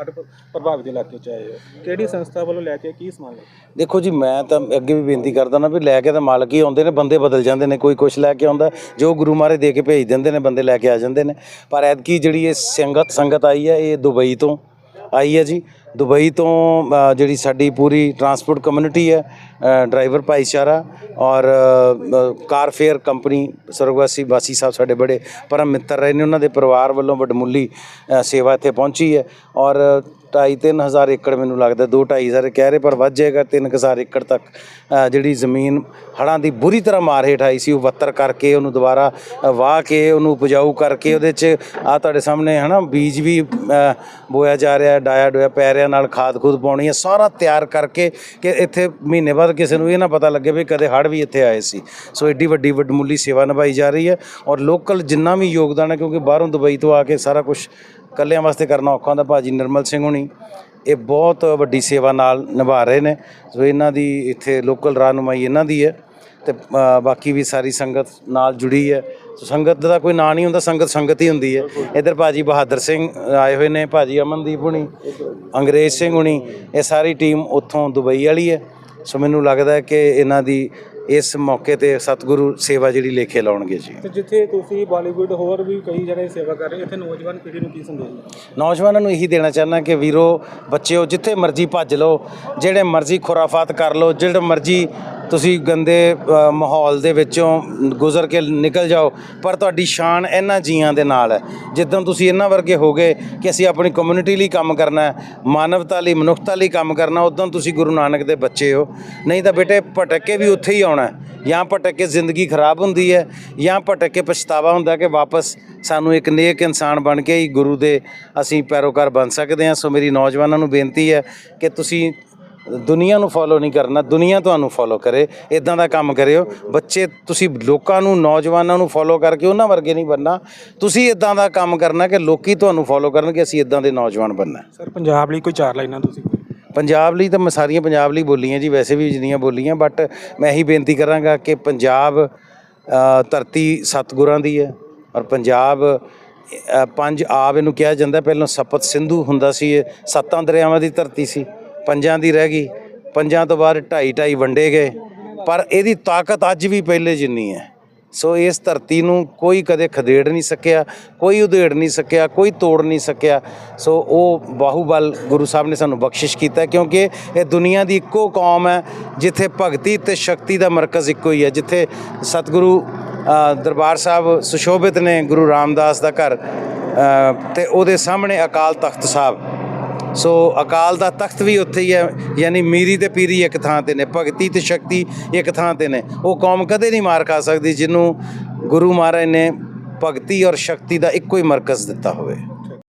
ਹੜ੍ਹ ਪ- ਪ੍ਰਭਾਵਿਤ ਇਲਾਕੇ ਚ ਆਏ ਹੋ। ਕਿਹੜੀ ਸੰਸਥਾ ਵੱਲੋਂ ਲੈ ਕੇ ਕੀ ਸਮਾਨ ਲੈ ਕੇ? ਦੇਖੋ ਜੀ, ਮੈਂ ਤਾਂ ਅੱਗੇ ਵੀ ਬੇਨਤੀ ਕਰਦਾ ਨਾ ਵੀ ਲੈ ਕੇ ਤਾਂ ਮਾਲਕ ਹੀ ਆਉਂਦੇ ਨੇ, ਬੰਦੇ ਬਦਲ ਜਾਂਦੇ ਨੇ, ਕੋਈ ਕੁਛ ਲੈ ਕੇ ਆਉਂਦਾ, ਜੋ ਗੁਰੂ ਮਹਾਰਾਜ ਦੇ ਕੇ ਭੇਜ ਦਿੰਦੇ ਨੇ, ਬੰਦੇ ਲੈ ਕੇ ਆ ਜਾਂਦੇ ਨੇ। ਪਰ ਐਤਕੀ ਜਿਹੜੀ ਇਹ ਸੰਗਤ ਸੰਗਤ ਆਈ ਹੈ, ਇਹ ਦੁਬਈ ਤੋਂ ਆਈ ਹੈ ਜੀ। ਦੁਬਈ ਤੋਂ ਜਿਹੜੀ ਸਾਡੀ ਪੂਰੀ ਟਰਾਂਸਪੋਰਟ ਕਮਿਊਨਿਟੀ ਹੈ ਡਰਾਈਵਰ ਭਾਈਚਾਰਾ ਔਰ ਅ, ਕਾਰ ਫੇਅਰ ਕੰਪਨੀ ਸਰਵਗਾਸੀ ਵਾਸੀ ਸਾਹਿਬ ਸਾਡੇ ਬੜੇ ਪਰਮ ਮਿੱਤਰ ਰਹੇ ਨੇ ਉਹਨਾਂ ਦੇ ਪਰਿਵਾਰ ਵੱਲੋਂ ਵਡਮੁੱਲੀ ਸੇਵਾ ਇੱਥੇ ਪਹੁੰਚੀ ਹੈ ਔਰ ਢਾਈ ਤਿੰਨ ਹਜ਼ਾਰ ਏਕੜ ਮੈਨੂੰ ਲੱਗਦਾ ਦੋ ਢਾਈ ਹਜ਼ਾਰ ਕਹਿ ਰਹੇ ਪਰ ਵੱਧ ਜਾਏਗਾ ਤਿੰਨ ਕੁ ਹਜ਼ਾਰ ਏਕੜ ਤੱਕ ਜਿਹੜੀ ਜ਼ਮੀਨ ਹੜ੍ਹਾਂ ਦੀ ਬੁਰੀ ਤਰ੍ਹਾਂ ਮਾਰ ਹੇਠ ਆਈ ਸੀ ਉਹ ਬੱਤਰ ਕਰਕੇ ਉਹਨੂੰ ਦੁਬਾਰਾ ਵਾਹ ਕੇ ਉਹਨੂੰ ਉਪਜਾਊ ਕਰਕੇ ਉਹਦੇ 'ਚ ਆ ਤੁਹਾਡੇ ਸਾਹਮਣੇ ਹਨਾ ਬੀਜ ਵੀ ਬੋਇਆ ਜਾ ਰਿਹਾ ਡਾਇਆ ਡੋਇਆ ਪੈ ਰਿਹਾ ਨਾਲ ਖਾਦ ਖੂਦ ਪਾਉਣੀ ਹੈ, ਸਾਰਾ ਤਿਆਰ ਕਰਕੇ ਕਿ ਇੱਥੇ ਮਹੀਨੇ ਬਾਅਦ ਕਿਸੇ ਨੂੰ ਇਹ ਨਾ ਪਤਾ ਲੱਗੇ ਵੀ ਕਦੇ ਹੜ੍ਹ ਵੀ ਇੱਥੇ ਆਏ ਸੀ। ਸੋ ਐਡੀ ਵੱਡੀ ਵੱਡਮੁੱਲੀ ਸੇਵਾ ਨਿਭਾਈ ਜਾ ਰਹੀ ਹੈ ਔਰ ਲੋਕਲ ਜਿੰਨਾ ਵੀ ਯੋਗਦਾਨ ਹੈ, ਕਿਉਂਕਿ ਬਾਹਰੋਂ ਦੁਬਈ ਤੋਂ ਆ ਕੇ ਸਾਰਾ ਕੁਝ ਕੱਲਿਆਂ ਵਾਸਤੇ ਕਰਨਾ ਔਖਾ ਹੁੰਦਾ, ਭਾਜੀ ਨਿਰਮਲ ਸਿੰਘ ਹੁਣੀ, ਇਹ ਬਹੁਤ ਵੱਡੀ ਸੇਵਾ ਨਾਲ ਨਿਭਾ ਰਹੇ ਨੇ। ਸੋ ਇਹਨਾਂ ਦੀ ਇੱਥੇ ਲੋਕਲ ਰਾਹਨੁਮਾਈ ਇਹਨਾਂ ਦੀ ਹੈ ਤੇ ਬਾਕੀ ਵੀ ਸਾਰੀ ਸੰਗਤ ਨਾਲ ਜੁੜੀ ਹੈ। ਸੰਗਤ ਦਾ ਕੋਈ ਨਾਂ ਨਹੀਂ ਹੁੰਦਾ ਸੰਗਤ ਸੰਗਤ ਹੀ ਹੁੰਦੀ ਹੈ। ਇਧਰ ਭਾਜੀ ਬਹਾਦਰ ਸਿੰਘ ਆਏ ਹੋਏ ਨੇ ਭਾਜੀ ਅਮਨਦੀਪ ਹੁਣੀ ਅੰਗਰੇਜ਼ ਸਿੰਘ ਹੁਣੀ ਇਹ ਸਾਰੀ ਟੀਮ ਉੱਥੋਂ ਦੁਬਈ ਵਾਲੀ ਹੈ। ਸੋ ਮੈਨੂੰ ਲੱਗਦਾ ਹੈ ਕਿ ਇਹਨਾਂ ਦੀ ਇਸ ਮੌਕੇ ਤੇ ਸਤਿਗੁਰੂ ਸੇਵਾ ਜਿਹੜੀ ਲੇਖੇ ਲਾਉਣਗੇ ਜੀ। ਤੇ ਜਿੱਥੇ ਤੁਸੀਂ ਬਾਲੀਵੁੱਡ ਹੋਰ ਵੀ ਕਈ ਜਣੇ ਸੇਵਾ ਕਰ ਰਹੇ ਇੱਥੇ ਨੌਜਵਾਨ ਪੀੜ੍ਹੀ ਨੂੰ ਕੀ ਸੰਦੇਸ਼ ਨੌਜਵਾਨਾਂ ਨੂੰ ਇਹੀ ਦੇਣਾ ਚਾਹੁੰਦਾ ਕਿ ਵੀਰੋ ਬੱਚਿਓ ਜਿੱਥੇ ਮਰਜ਼ੀ ਭੱਜ ਲਓ ਜਿਹੜੇ ਮਰਜ਼ੀ ਖੁਰਾਫਾਤ ਕਰ ਲਓ ਜਿਹੜੇ ਮਰਜ਼ੀ ਤੁਸੀਂ ਗੰਦੇ ਅ, ਮਾਹੌਲ ਦੇ ਵਿੱਚੋਂ ਗੁਜ਼ਰ ਕੇ ਨਿਕਲ ਜਾਓ ਪਰ ਤੁਹਾਡੀ ਸ਼ਾਨ ਇਹਨਾਂ ਜੀਆਂ ਦੇ ਨਾਲ ਹੈ। ਜਿੱਦਾਂ ਤੁਸੀਂ ਇਹਨਾਂ ਵਰਗੇ ਹੋਗੇ ਕਿ ਅਸੀਂ ਆਪਣੀ ਕਮਿਊਨਿਟੀ ਲਈ ਕੰਮ ਕਰਨਾ ਹੈ ਮਾਨਵਤਾ ਲਈ ਮਨੁੱਖਤਾ ਲਈ ਕੰਮ ਕਰਨਾ ਉਦੋਂ ਤੁਸੀਂ ਗੁਰੂ ਨਾਨਕ ਦੇ ਬੱਚੇ ਹੋ। ਨਹੀਂ ਤਾਂ ਬੇਟੇ ਭਟਕ ਕੇ ਵੀ ਉੱਥੇ ਹੀ ਆਉਣਾ ਹੈ। ਜਾਂ ਭਟਕ ਕੇ ਜ਼ਿੰਦਗੀ ਖਰਾਬ ਹੁੰਦੀ ਹੈ ਜਾਂ ਭਟਕ ਕੇ ਪਛਤਾਵਾ ਹੁੰਦਾ ਕਿ ਵਾਪਸ ਸਾਨੂੰ ਇੱਕ ਨੇਕ ਇਨਸਾਨ ਬਣ ਕੇ ਹੀ ਗੁਰੂ ਦੇ ਅਸੀਂ ਪੈਰੋਕਾਰ ਬਣ ਸਕਦੇ ਹਾਂ। ਸੋ ਮੇਰੀ ਨੌਜਵਾਨਾਂ ਨੂੰ ਬੇਨਤੀ ਹੈ ਕਿ ਤੁਸੀਂ ਦੁਨੀਆ ਨੂੰ ਫੋਲੋ ਨਹੀਂ ਕਰਨਾ ਦੁਨੀਆ ਤੁਹਾਨੂੰ ਫੋਲੋ ਕਰੇ ਇਦਾਂ ਦਾ ਕੰਮ ਕਰਿਓ। ਬੱਚੇ ਤੁਸੀਂ ਲੋਕਾਂ ਨੂੰ ਨੌਜਵਾਨਾਂ ਨੂੰ ਫੋਲੋ ਕਰਕੇ ਉਹਨਾਂ ਵਰਗੇ ਨਹੀਂ ਬਣਨਾ। ਤੁਸੀਂ ਇਦਾਂ ਦਾ ਕੰਮ ਕਰਨਾ ਕਿ ਲੋਕੀ ਤੁਹਾਨੂੰ ਫੋਲੋ ਕਰਨਗੇ ਅਸੀਂ ਇਦਾਂ ਦੇ ਨੌਜਵਾਨ ਬਣਨਾ। ਸਰ ਪੰਜਾਬ ਲਈ ਕੋਈ ਚਾਰ ਲਾਈਨਾਂ ਤੁਸੀਂ? ਪੰਜਾਬ ਲਈ ਤਾਂ ਮੈਂ ਸਾਰੀਆਂ ਪੰਜਾਬ ਲਈ ਬੋਲੀਆਂ ਜੀ ਵੈਸੇ ਵੀ ਜਿੰਨੀਆਂ ਬੋਲੀਆਂ ਬਟ ਮੈਂ ਇਹੀ ਬੇਨਤੀ ਕਰਾਂਗਾ ਕਿ ਪੰਜਾਬ ਧਰਤੀ ਸਤਿਗੁਰਾਂ ਦੀ ਹੈ ਔਰ ਪੰਜਾਬ ਪੰਜ ਆਬ ਇਹਨੂੰ ਕਿਹਾ ਜਾਂਦਾ। ਪਹਿਲਾਂ ਸਪਤ ਸਿੰਧੂ ਹੁੰਦਾ ਸੀ ਸੱਤਾਂ ਦਰਿਆਵਾਂ ਦੀ ਧਰਤੀ ਸੀ। ਪੰਜਾਂ ਦੀ ਰਹਿ ਗਈ। ਪੰਜਾਂ ਤੋਂ ਬਾਅਦ ਢਾਈ ਢਾਈ ਵੰਡੇ ਗਏ। ਪਰ ਇਹਦੀ ਤਾਕਤ ਅੱਜ ਵੀ ਪਹਿਲੇ ਜਿੰਨੀ ਹੈ। ਸੋ ਇਸ ਧਰਤੀ ਨੂੰ ਕੋਈ ਕਦੇ ਖਦੇੜ ਨਹੀਂ ਸਕਿਆ ਕੋਈ ਉਧੇੜ ਨਹੀਂ ਸਕਿਆ ਕੋਈ ਤੋੜ ਨਹੀਂ ਸਕਿਆ। ਸੋ ਉਹ ਬਾਹੂਬਲ ਗੁਰੂ ਸਾਹਿਬ ਨੇ ਸਾਨੂੰ ਬਖਸ਼ਿਸ਼ ਕੀਤਾ ਕਿਉਂਕਿ ਇਹ ਦੁਨੀਆ ਦੀ ਇੱਕੋ ਕੌਮ ਹੈ ਜਿੱਥੇ ਭਗਤੀ ਤੇ ਸ਼ਕਤੀ ਦਾ ਮਰਕਜ਼ ਇੱਕੋ ਹੀ ਹੈ। ਜਿੱਥੇ ਸਤਿਗੁਰੂ ਦਰਬਾਰ ਸਾਹਿਬ ਸੁਸ਼ੋਭਿਤ ਨੇ ਗੁਰੂ ਰਾਮਦਾਸ ਦਾ ਘਰ ਅ, ਤੇ ਉਹਦੇ ਸਾਹਮਣੇ ਅਕਾਲ ਤਖਤ ਸਾਹਿਬ। ਸੋ ਅਕਾਲ ਦਾ ਤਖਤ ਵੀ ਉੱਥੇ ਹੀ ਹੈ, ਯਾਨੀ ਮੀਰੀ ਤੇ ਪੀਰੀ ਇੱਕ ਥਾਂ ਤੇ ਨੇ, ਭਗਤੀ ਤੇ ਸ਼ਕਤੀ ਇੱਕ ਥਾਂ ਤੇ ਨੇ। ਉਹ ਕੌਮ ਕਦੇ ਨਹੀਂ ਮਾਰ ਖਾ ਸਕਦੀ ਜਿਹਨੂੰ ਗੁਰੂ ਮਹਾਰਾਜ ਨੇ ਭਗਤੀ ਔਰ ਸ਼ਕਤੀ ਦਾ ਇੱਕੋ ਹੀ ਮਰਕਜ਼ ਦਿੱਤਾ ਹੋਵੇ।